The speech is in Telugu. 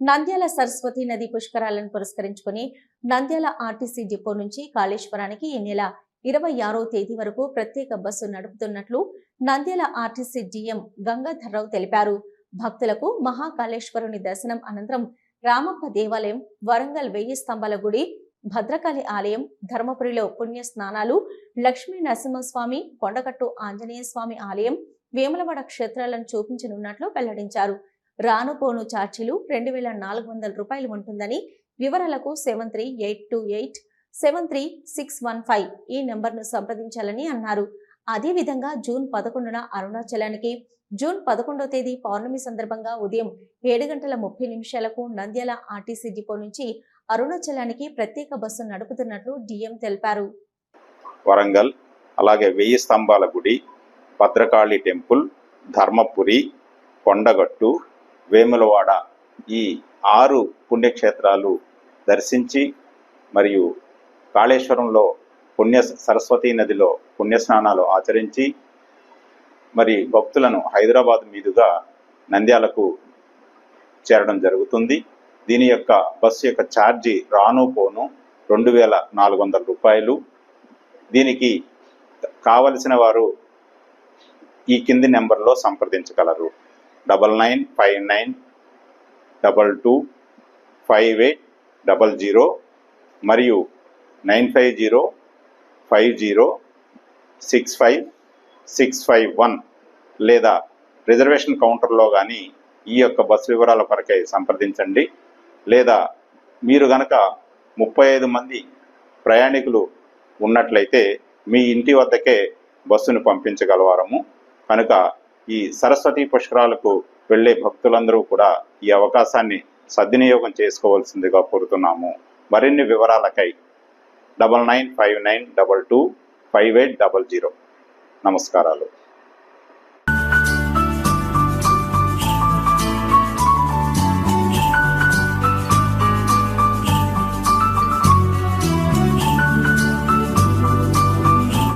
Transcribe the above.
నంద్యాల సరస్వతి నది పుష్కరాలను పురస్కరించుకుని నంద్యాల ఆర్టీసీ డిపో నుంచి కాళేశ్వరానికి ఈ నెల ఇరవై ఆరో తేదీ వరకు ప్రత్యేక బస్సు నడుపుతున్నట్లు నంద్యాల ఆర్టీసీ డిఎం గంగాధర్రావు తెలిపారు. భక్తులకు మహాకాళేశ్వరుని దర్శనం అనంతరం రామప్ప దేవాలయం వరంగల్ వెయ్యి స్తంభాల గుడి భద్రకాళి ఆలయం ధర్మపురిలో పుణ్య స్నానాలు లక్ష్మీ నరసింహస్వామి కొండగట్టు ఆంజనేయ స్వామి ఆలయం వేములవాడ క్షేత్రాలను చూపించనున్నట్లు వెల్లడించారు. రాను పోను ఛార్జీలు రెండు వేల నాలుగు వందల రూపాయలు ఉంటుందని వివరాలకు seven three eight two eight seven three six one five ఈ నెంబర్ను సంప్రదించాలని అన్నారు. అదేవిధంగా జూన్ పదకొండున అరుణాచలానికి జూన్ పదకొండో తేదీ పౌర్ణమి సందర్భంగా ఉదయం ఏడు గంటల ముప్పై నిమిషాలకు నంద్యాల ఆర్టీసీ డిపో నుంచి అరుణాచలానికి ప్రత్యేక బస్సు నడుపుతున్నట్లు డిఎం తెలిపారు. వరంగల్ అలాగే వెయ్యి స్తంభాల గుడి భద్రకాళి టెంపుల్ ధర్మపురి కొండగట్టు వేములవాడ ఈ ఆరు పుణ్యక్షేత్రాలు దర్శించి మరియు కాళేశ్వరంలో పుణ్య సరస్వతీ నదిలో పుణ్యస్నానాలు ఆచరించి మరి భక్తులను హైదరాబాద్ మీదుగా నంద్యాలకు చేరడం జరుగుతుంది. దీని యొక్క బస్సు యొక్క ఛార్జీ రాను పోను రెండు వేల నాలుగు వందల రూపాయలు. దీనికి కావలసిన వారు ఈ కింది నెంబర్లో సంప్రదించగలరు. Double nine five nine double two five eight double zero మరియు nine five zero five zero six five six five one లేదా రిజర్వేషన్ కౌంటర్లో కానీ ఈ యొక్క బస్సు వివరాల కొరకై సంప్రదించండి. లేదా మీరు గనక ముప్పై ఐదు మంది ప్రయాణికులు ఉన్నట్లయితే మీ ఇంటి వద్దకే బస్సును పంపించగలవారము. కనుక ఈ సరస్వతి పుష్కరాలకు వెళ్ళే భక్తులందరూ కూడా ఈ అవకాశాన్ని సద్వినియోగం చేసుకోవాల్సిందిగా కోరుతున్నాము. మరిన్ని వివరాలకై double nine five nine double two five eight double zero నమస్కారాలు.